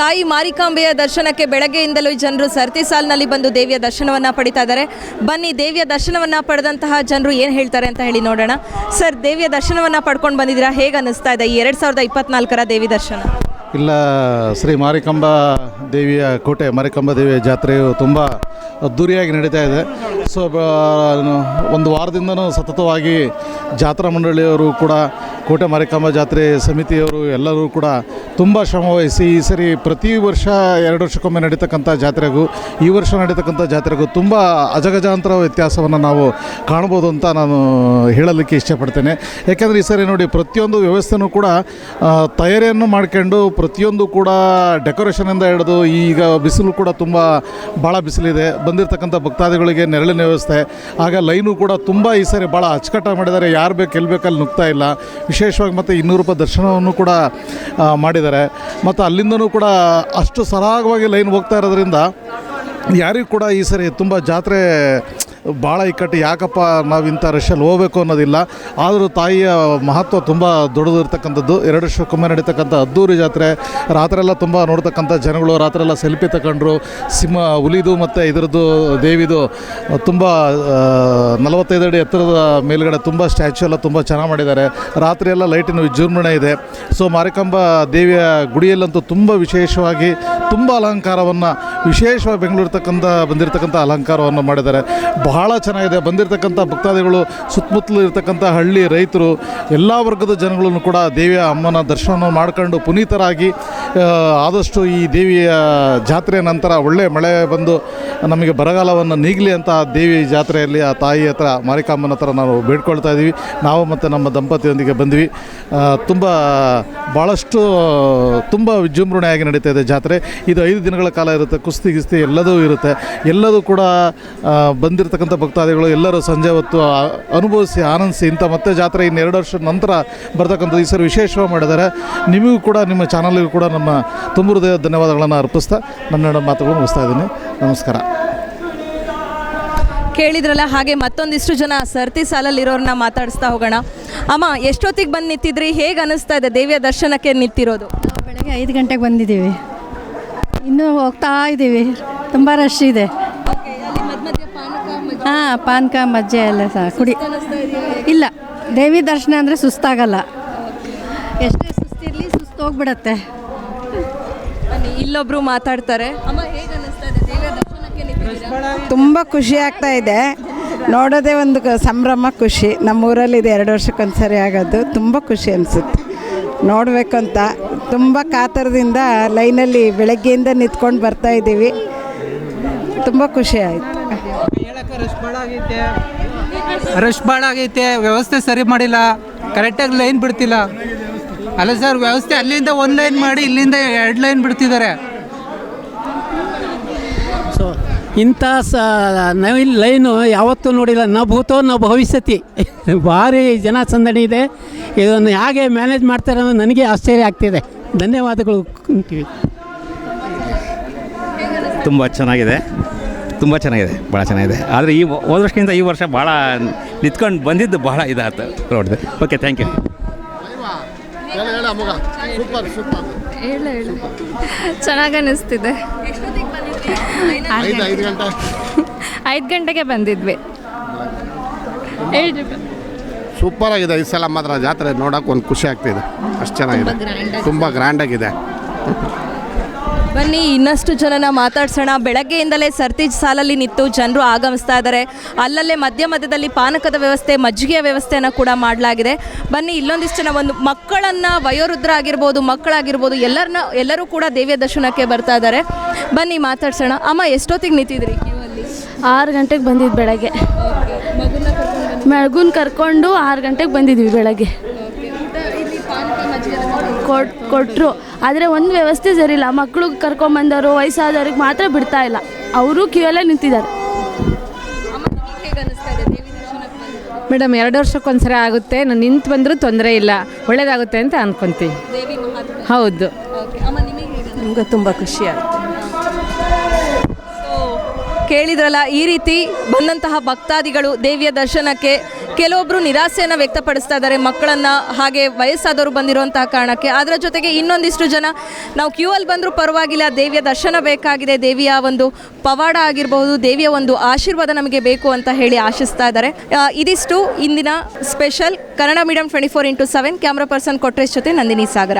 ತಾಯಿ ಮಾರಿಕಾಂಬೆಯ ದರ್ಶನಕ್ಕೆ ಬೆಳಗ್ಗೆಯಿಂದಲೂ ಜನರು ಸರತಿ ಸಾಲಿನಲ್ಲಿ ಬಂದು ದೇವಿಯ ದರ್ಶನವನ್ನು ಪಡಿತಾ ಇದ್ದಾರೆ. ಬನ್ನಿ, ದೇವಿಯ ದರ್ಶನವನ್ನು ಪಡೆದಂತಹ ಜನರು ಏನು ಹೇಳ್ತಾರೆ ಅಂತ ಹೇಳಿ ನೋಡೋಣ. ಸರ್, ದೇವಿಯ ದರ್ಶನವನ್ನು ಪಡ್ಕೊಂಡು ಬಂದಿದ್ದೀರಾ? ಹೇಗೆ ಅನಿಸ್ತಾ ಇದೆ ಈ ಎರಡು ಸಾವಿರದ ಇಪ್ಪತ್ನಾಲ್ಕರ ದೇವಿ ದರ್ಶನ? ಇಲ್ಲ, ಶ್ರೀ ಮಾರಿಕಾಂಬ ದೇವಿಯ ಕೋಟೆ, ಮಾರಿಕಾಂಬ ದೇವಿಯ ಜಾತ್ರೆಯು ತುಂಬ ಅದ್ದೂರಿಯಾಗಿ ನಡೀತಾ ಇದೆ. ಸೊ ಒಂದು ವಾರದಿಂದನೂ ಸತತವಾಗಿ ಜಾತ್ರಾ ಮಂಡಳಿಯವರು ಕೂಡ ಕೋಟೆ ಮಾರಿಕಾಂಬ ಜಾತ್ರೆ ಸಮಿತಿಯವರು ಎಲ್ಲರೂ ಕೂಡ ತುಂಬ ಶ್ರಮವಹಿಸಿ ಈ ಸರಿ ಪ್ರತಿ ವರ್ಷ ಎರಡು ವರ್ಷಕ್ಕೊಮ್ಮೆ ನಡೀತಕ್ಕಂಥ ಜಾತ್ರೆಗೂ, ಈ ವರ್ಷ ನಡೀತಕ್ಕಂಥ ಜಾತ್ರೆಗೂ ತುಂಬ ಅಜಗಜಾಂತರ ವ್ಯತ್ಯಾಸವನ್ನು ನಾವು ಕಾಣ್ಬೋದು ಅಂತ ನಾನು ಹೇಳಲಿಕ್ಕೆ ಇಷ್ಟಪಡ್ತೇನೆ. ಯಾಕೆಂದರೆ ಈ ಸರಿ ನೋಡಿ ಪ್ರತಿಯೊಂದು ವ್ಯವಸ್ಥೆನೂ ಕೂಡ ತಯಾರಿಯನ್ನು ಮಾಡ್ಕೊಂಡು ಪ್ರತಿಯೊಂದು ಕೂಡ ಡೆಕೋರೇಷನಿಂದ ಹಿಡಿದು ಈಗ ಬಿಸಿಲು ಕೂಡ ತುಂಬ ಭಾಳ ಬಿಸಿಲಿದೆ. ಬಂದಿರತಕ್ಕಂಥ ಭಕ್ತಾದಿಗಳಿಗೆ ನೆರಳಿನ ವ್ಯವಸ್ಥೆ, ಆಗ ಲೈನು ಕೂಡ ತುಂಬ ಈ ಸರಿ ಭಾಳ ಅಚ್ಚುಕಟ್ಟಾಗಿ ಮಾಡಿದ್ದಾರೆ. ಯಾರು ಬೇಕು ಎಲ್ಲಿ ಬೇಕಲ್ಲಿ ನುಗ್ತಾ ಇಲ್ಲ. ವಿಶೇಷವಾಗಿ ಮತ್ತು ಇನ್ನೂರು ರೂಪಾಯಿ ದರ್ಶನವನ್ನು ಕೂಡ ಮಾಡಿದ್ದಾರೆ. ಮತ್ತು ಅಲ್ಲಿಂದನೂ ಕೂಡ ಅಷ್ಟು ಸರಾಗವಾಗಿ ಲೈನ್ ಹೋಗ್ತಾ ಇರೋದ್ರಿಂದ ಯಾರಿಗೂ ಕೂಡ ಈ ಸರಿ ತುಂಬ ಜಾತ್ರೆ ಭಾಳ ಇಕ್ಕಟ್ಟು, ಯಾಕಪ್ಪ ನಾವು ಇಂಥ ರಷ್ಯಲ್ಲಿ ಹೋಗಬೇಕು ಅನ್ನೋದಿಲ್ಲ. ಆದರೂ ತಾಯಿಯ ಮಹತ್ವ ತುಂಬ ದೊಡ್ಡದಿರ್ತಕ್ಕಂಥದ್ದು. ಎರಡು ವರ್ಷಕ್ಕೊಮ್ಮೆ ನಡೀತಕ್ಕಂಥ ಅದ್ದೂರಿ ಜಾತ್ರೆ ರಾತ್ರೆಲ್ಲ ತುಂಬ ನೋಡ್ತಕ್ಕಂಥ ಜನಗಳು ರಾತ್ರೆಲ್ಲ ಸೆಲ್ಫಿ ತಗೊಂಡ್ರು. ಸಿಂಹ ಹುಲಿದು ಮತ್ತು ಇದರದ್ದು ದೇವಿದು ತುಂಬ ನಲವತ್ತೈದು ಅಡಿ ಎತ್ತರದ ಮೇಲುಗಡೆ ತುಂಬ ಸ್ಟ್ಯಾಚ್ಯೂ ಎಲ್ಲ ತುಂಬ ಚೆನ್ನಾಗಿ ಮಾಡಿದ್ದಾರೆ. ರಾತ್ರಿ ಎಲ್ಲ ಲೈಟಿನ ವಿಜೃಂಭಣೆ ಇದೆ. ಸೊ ಮಾರಿಕಾಂಬ ದೇವಿಯ ಗುಡಿಯಲ್ಲಂತೂ ತುಂಬ ವಿಶೇಷವಾಗಿ, ತುಂಬ ಅಲಂಕಾರವನ್ನು, ವಿಶೇಷವಾಗಿ ಬೆಂಗಳೂರು ಬೆಂಗಳೂರ್ತಕ್ಕಂಥ, ಬಂದಿರತಕ್ಕಂಥ ಅಲಂಕಾರವನ್ನು ಮಾಡಿದ್ದಾರೆ. ಬಹಳ ಚೆನ್ನಾಗಿದೆ. ಬಂದಿರತಕ್ಕಂಥ ಭಕ್ತಾದಿಗಳು, ಸುತ್ತಮುತ್ತಲು ಇರತಕ್ಕಂಥ ಹಳ್ಳಿ ರೈತರು, ಎಲ್ಲ ವರ್ಗದ ಜನಗಳನ್ನು ಕೂಡ ದೇವಿಯ ಅಮ್ಮನ ದರ್ಶನ ಮಾಡ್ಕೊಂಡು ಪುನೀತರಾಗಿ ಆದಷ್ಟು ಈ ದೇವಿಯ ಜಾತ್ರೆಯ ನಂತರ ಒಳ್ಳೆ ಮಳೆ ಬಂದು ನಮಗೆ ಬರಗಾಲವನ್ನು ನೀಗಲಿ ಅಂತ ದೇವಿ ಜಾತ್ರೆಯಲ್ಲಿ ಆ ತಾಯಿ ಹತ್ರ ಮಾರಿಕಾಂಬನ ಹತ್ರ ನಾವು ಬೇಡ್ಕೊಳ್ತಾ ಇದ್ದೀವಿ ನಾವು ಮತ್ತು ನಮ್ಮ ದಂಪತಿಯೊಂದಿಗೆ ಬಂದ್ವಿ. ತುಂಬ ಭಾಳಷ್ಟು ತುಂಬ ವಿಜೃಂಭಣೆಯಾಗಿ ನಡೀತಾ ಇದೆ ಜಾತ್ರೆ. ಇದು ಐದು ದಿನಗಳ ಕಾಲ ಇರುತ್ತೆ, ಕುಸ್ತಿ ಗಿಸ್ತಿ ಎಲ್ಲದೂ ಇರುತ್ತೆ. ಎಲ್ಲದೂ ಕೂಡ ಬಂದಿರತಕ್ಕಂಥ ಭಕ್ತಾದಿಗಳು ಎಲ್ಲರೂ ಸಂಜೆ ಹೊತ್ತು ಅನುಭವಿಸಿ ಆನಂದಿಸಿ ಇಂಥ ಮತ್ತೆ ಜಾತ್ರೆ ಇನ್ನು ಎರಡು ವರ್ಷದ ನಂತರ ಬರ್ತಕ್ಕಂಥದ್ದು. ಈ ಸರಿ ವಿಶೇಷವಾಗಿ ಮಾಡಿದ್ದಾರೆ. ನಿಮಗೂ ಕೂಡ, ನಿಮ್ಮ ಚಾನಲ್ಗೂ ಕೂಡ ನಮ್ಮ ತುಂಬ ಹೃದಯ ಧನ್ಯವಾದಗಳನ್ನು ಅರ್ಪಿಸ್ತಾ, ನನ್ನ ಮಾತುಗಳು ಮುಗಿಸ್ತಾ ಇದ್ದೀನಿ. ನಮಸ್ಕಾರ. ಕೇಳಿದ್ರಲ್ಲ ಹಾಗೆ ಮತ್ತೊಂದಿಷ್ಟು ಜನ ಸರತಿ ಸಾಲಲ್ಲಿರೋರನ್ನ ಮಾತಾಡಿಸ್ತಾ ಹೋಗೋಣ. ಅಮ್ಮ ಎಷ್ಟೊತ್ತಿಗೆ ಬಂದು ನಿಂತಿದ್ರಿ? ಹೇಗೆ ಅನ್ನಿಸ್ತಾ ಇದೆ ದೇವಿಯ ದರ್ಶನಕ್ಕೆ ನಿಂತಿರೋದು? ಬೆಳಗ್ಗೆ ಐದು ಗಂಟೆಗೆ ಬಂದಿದ್ದೀವಿ. ಇನ್ನೂ ಹೋಗ್ತಾ ಇದ್ದೀವಿ. ತುಂಬ ರಶ್ ಇದೆ. ಹಾಂ ಪಾನಕ ಮಜ್ಜೆ ಎಲ್ಲ ಸಹ ಕುಡಿ ಇಲ್ಲ ದೇವಿ ದರ್ಶನ ಅಂದರೆ ಸುಸ್ತಾಗಲ್ಲ. ಎಷ್ಟೇ ಸುಸ್ತಿರಲಿ ಸುಸ್ತು ಹೋಗ್ಬಿಡತ್ತೆ. ಇಲ್ಲೊಬ್ರು ಮಾತಾಡ್ತಾರೆ. ಅಮ್ಮ ಹೇಗೆ ಅನ್ನಿಸ್ತಾ ಇದೆ ದೇವಿಯ ತುಂಬ ಖುಷಿ ಆಗ್ತಾ ಇದೆ. ನೋಡೋದೇ ಒಂದು ಸಂಭ್ರಮ ಖುಷಿ. ನಮ್ಮೂರಲ್ಲಿ ಇದು ಎರಡು ವರ್ಷಕ್ಕೊಂದು ಸರಿ ಆಗೋದು. ತುಂಬ ಖುಷಿ ಅನಿಸುತ್ತೆ. ನೋಡಬೇಕು ಅಂತ ತುಂಬ ಕಾತರದಿಂದ ಲೈನಲ್ಲಿ ಬೆಳಗ್ಗೆಯಿಂದ ನಿಂತ್ಕೊಂಡು ಬರ್ತಾ ಇದ್ದೀವಿ. ತುಂಬ ಖುಷಿ ಆಯಿತು. ಹೇಳಕ್ಕೆ ರಶ್ ಭಾಳ ಆಗೈತೆ. ರಶ್ ಭಾಳ ಆಗೈತೆ. ವ್ಯವಸ್ಥೆ ಸರಿ ಮಾಡಿಲ್ಲ. ಕರೆಕ್ಟಾಗಿ ಲೈನ್ ಬಿಡ್ತಿಲ್ಲ. ಅಲ್ಲ ಸರ್ ವ್ಯವಸ್ಥೆ ಅಲ್ಲಿಂದ ಒಂದು ಲೈನ್ ಮಾಡಿ ಇಲ್ಲಿಂದ ಎರಡು ಲೈನ್ ಬಿಡ್ತಿದ್ದಾರೆ. ಸೊ ಇಂಥ ಸ ನವಿಲ್ ಲೈನು ಯಾವತ್ತೂ ನೋಡಿಲ್ಲ. ನ ಭೂತೋ ನ ಭವಿಷ್ಯತಿ. ಭಾರಿ ಜನ ಸಂದಣಿ ಇದೆ. ಇದನ್ನು ಹೇಗೆ ಮ್ಯಾನೇಜ್ ಮಾಡ್ತಾರೆ ಅನ್ನೋದು ನನಗೆ ಆಶ್ಚರ್ಯ ಆಗ್ತಿದೆ. ಧನ್ಯವಾದಗಳು ಅಂತೀವಿ. ತುಂಬ ಚೆನ್ನಾಗಿದೆ. ತುಂಬ ಚೆನ್ನಾಗಿದೆ. ಭಾಳ ಚೆನ್ನಾಗಿದೆ. ಆದರೆ ಈ ಹೋದ ವರ್ಷಕ್ಕಿಂತ ಈ ವರ್ಷ ಭಾಳ ನಿಂತ್ಕೊಂಡು ಬಂದಿದ್ದು ಭಾಳ ಇದಾಯ್ತು ನೋಡಿದೆ. ಓಕೆ ಥ್ಯಾಂಕ್ ಯು ಚೆನ್ನಾಗಿ ಅನ್ನಿಸ್ತಿದೆ ಐದು ಗಂಟೆಗೆ ಬಂದಿದ್ವಿ. ಹೇಳ್ರಿ. ಸೂಪರ್ ಆಗಿದೆ ಈ ಸಲ ಮಾತ್ರ ಜಾತ್ರೆ ನೋಡೋಕೆ ಒಂದು ಖುಷಿ ಆಗ್ತಿದೆ. ಅಷ್ಟು ಚೆನ್ನಾಗಿದೆ. ತುಂಬ ಗ್ರ್ಯಾಂಡಾಗಿದೆ ಬನ್ನಿ ಇನ್ನಷ್ಟು ಜನನ ಮಾತಾಡ್ಸೋಣ. ಬೆಳಗ್ಗೆಯಿಂದಲೇ ಸರ್ತಿ ಸಾಲಲ್ಲಿ ನಿಂತು ಜನರು ಆಗಮಿಸ್ತಾ ಇದ್ದಾರೆ. ಅಲ್ಲಲ್ಲೇ ಮಧ್ಯ ಮಧ್ಯದಲ್ಲಿ ಪಾನಕದ ವ್ಯವಸ್ಥೆ ಮಜ್ಜಿಗೆಯ ವ್ಯವಸ್ಥೆಯನ್ನು ಕೂಡ ಮಾಡಲಾಗಿದೆ. ಬನ್ನಿ ಇಲ್ಲೊಂದಿಷ್ಟು ಜನ ಒಂದು ಮಕ್ಕಳನ್ನು ವಯೋವೃದ್ಧರ ಆಗಿರ್ಬೋದು ಮಕ್ಕಳಾಗಿರ್ಬೋದು ಎಲ್ಲರನ್ನ ಎಲ್ಲರೂ ಕೂಡ ದೇವಿಯ ದರ್ಶನಕ್ಕೆ ಬರ್ತಾ ಇದ್ದಾರೆ. ಬನ್ನಿ ಮಾತಾಡ್ಸೋಣ. ಅಮ್ಮ ಎಷ್ಟೊತ್ತಿಗೆ ನಿಂತಿದ್ರಿ ಆರು ಗಂಟೆಗೆ ಬಂದಿದ್ದು ಬೆಳಗ್ಗೆ. ಮಗುನ ಕರ್ಕೊಂಡು ಆರು ಗಂಟೆಗೆ ಬಂದಿದ್ವಿ ಬೆಳಗ್ಗೆ. ಕೊಟ್ ಕೊಟ್ಟರು ಆದರೆ ಒಂದು ವ್ಯವಸ್ಥೆ ಸರಿಯಿಲ್ಲ. ಇಲ್ಲ ಮಕ್ಕಳು ಕರ್ಕೊಂಬಂದವರು ವಯಸ್ಸಾದವ್ರಿಗೆ ಮಾತ್ರ ಬಿಡ್ತಾ ಇಲ್ಲ. ಅವರು ಕ್ಯೂಯಲ್ಲೇ ನಿಂತಿದ್ದಾರೆ. ಮೇಡಮ್ ಎರಡು ವರ್ಷಕ್ಕೊಂದ್ಸರಿ ಆಗುತ್ತೆ. ನಾನು ನಿಂತು ಬಂದರೂ ತೊಂದರೆ ಇಲ್ಲ. ಒಳ್ಳೇದಾಗುತ್ತೆ ಅಂತ ಅನ್ಕೊಂತೀವಿ. ಹೌದು. ನಮ್ಗೆ ತುಂಬ ಖುಷಿ ಆಯಿತು. ಸೊ ಕೇಳಿದ್ರಲ್ಲ ಈ ರೀತಿ ಬಂದಂತಹ ಭಕ್ತಾದಿಗಳು ದೇವಿಯ ದರ್ಶನಕ್ಕೆ ಕೆಲವೊಬ್ಬರು ನಿರಾಸೆಯನ್ನು ವ್ಯಕ್ತಪಡಿಸ್ತಾ ಇದ್ದಾರೆ, ಮಕ್ಕಳನ್ನು ಹಾಗೆ ವಯಸ್ಸಾದವರು ಬಂದಿರುವಂತಹ ಕಾರಣಕ್ಕೆ. ಅದರ ಜೊತೆಗೆ ಇನ್ನೊಂದಿಷ್ಟು ಜನ, ನಾವು ಕ್ಯೂ ಅಲ್ಲಿ ಬಂದರೂ ಪರವಾಗಿಲ್ಲ, ದೇವಿಯ ದರ್ಶನ ಬೇಕಾಗಿದೆ, ದೇವಿಯ ಒಂದು ಪವಾಡ ಆಗಿರಬಹುದು, ದೇವಿಯ ಒಂದು ಆಶೀರ್ವಾದ ನಮಗೆ ಬೇಕು ಅಂತ ಹೇಳಿ ಆಶಿಸ್ತಾ ಇದ್ದಾರೆ. ಇದಿಷ್ಟು ಇಂದಿನ special Kannada medium twenty four into seven camera person Kotresh ಜೊತೆ ನಂದಿನಿ ಸಾಗರ.